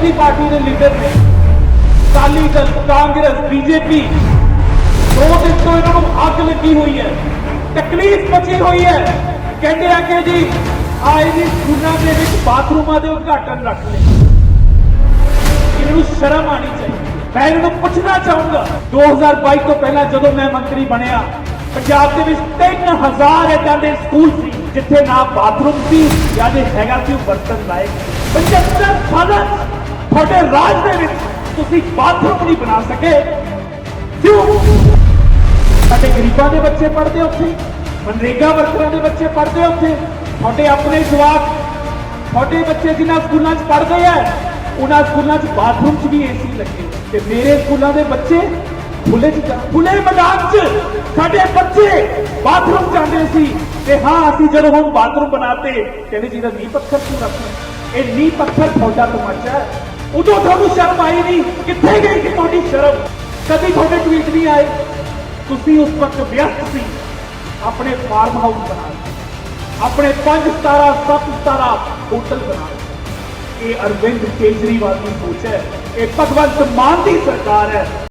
ਦੀ party ਦੇ leader ਨੇ Akali Dal, Congress, BJP ਦੋ ਦਿਨ ਤੋਂ ਇਹਨਾਂ ਨੂੰ ਅੱਗ ਲੱਗੀ ਹੋਈ ਹੈ, ਤਕਲੀਫ ਮਚੀ ਹੋਈ ਹੈ। ਕਹਿੰਦੇ ਆ ਕਿ ਜੀ, ਆਏ ਜੀ ਸਕੂਲਾਂ ਦੇ ਵਿੱਚ ਬਾਥਰੂਮਾਂ ਦੇ ਉਦਘਾਟਨ ਰੱਖ ਲਏ। ਇਹਨਾਂ ਨੂੰ ਸ਼ਰਮ ਆਣੀ ਚਾਹੀਦੀ ਮੈਂ ਇਹਨਾਂ ਨੂੰ ਪੁੱਛਣਾ ਚਾਹੂੰਗਾ 2022 ਤੋਂ ਪਹਿਲਾਂ ਜਦੋਂ ਮੈਂ ਮੰਤਰੀ ਬਣਿਆ, ਪੰਜਾਬ ਦੇ ਵਿੱਚ 3000 ਏਦਾਂ ਦੇ ਸਕੂਲ ਸੀ, ਜਿੱਥੇ ਨਾ ਬਾਥਰੂਮ ਸੀ, ਜਾਂ ਜੇ ਹੈਗਾ ਸੀ ਉਹ ਬਰਤਨ ਲਾਇਕ 75 ਸਾਲਾਂ ਤੁਹਾਡੇ ਰਾਜ ਦੇ ਵਿੱਚ ਤੁਸੀਂ ਬਾਥਰੂਮ ਨਹੀਂ ਬਣਾ ਸਕੇ। ਕਿਉਂ? ਸਾਡੇ ਗਰੀਬਾਂ ਦੇ ਬੱਚੇ ਪੜ੍ਹਦੇ ਉੱਥੇ, ਮਨਰੇਗਾ ਵਰਕਰਾਂ ਦੇ ਬੱਚੇ ਪੜ੍ਹਦੇ ਉੱਥੇ, ਤੁਹਾਡੇ ਆਪਣੇ ਜਵਾਕ, ਤੁਹਾਡੇ ਬੱਚੇ ਜਿਨ੍ਹਾਂ ਸਕੂਲਾਂ 'ਚ ਪੜ੍ਹਦੇ ਆ, ਉਹਨਾਂ ਸਕੂਲਾਂ 'ਚ ਬਾਥਰੂਮ 'ਚ ਵੀ ਏਸੀ ਲੱਗੇ। ਤੇ ਮੇਰੇ ਸਕੂਲਾਂ ਦੇ ਬੱਚੇ ਖੁੱਲੇ 'ਚ ਖੁੱਲੇ ਮੈਦਾਨ 'ਚ ਸਾਡੇ ਬੱਚੇ ਬਾਥਰੂਮ ਜਾਂਦੇ ਸੀ। ਤੇ ਹਾਂ, ਅਸੀਂ ਜਦੋਂ ਹੁਣ ਬਾਥਰੂਮ ਬਣਾਤੇ, ਕਹਿੰਦੇ ਜੀ ਦਾ ਨੀਂਹ ਪੱਥਰ ਕਿਉਂ ਰੱਖਣਾ? ਇਹ ਨੀਂਹ ਪੱਥਰ ਤੁਹਾਡਾ ਤਮਾਚਾ ਉਦੋਂ ਤੁਹਾਨੂੰ ਸ਼ਰਮ ਆਈ ਨਹੀਂ ਕਿੱਥੇ ਗਈ ਸੀ ਤੁਹਾਡੀ ਸ਼ਰਮ? ਕਦੀ ਤੁਹਾਡੇ ਟਵੀਟ ਨਹੀਂ ਆਏ? ਤੁਸੀਂ ਉਸ ਵਕਤ ਵਿਅਸਤ ਸੀ। ਆਪਣੇ ਫਾਰਮ ਹਾਊਸ ਬਣਾ ਲਏ ਆਪਣੇ 5 ਸਤਾਰਾ 7 ਸਤਾਰਾ ਹੋਟਲ ਬਣਾ ਲਏ ਇਹ ਅਰਵਿੰਦ ਕੇਜਰੀਵਾਲ ਦੀ ਸੋਚ ਹੈ। ਇਹ ਭਗਵੰਤ ਮਾਨ ਦੀ ਸਰਕਾਰ ਹੈ।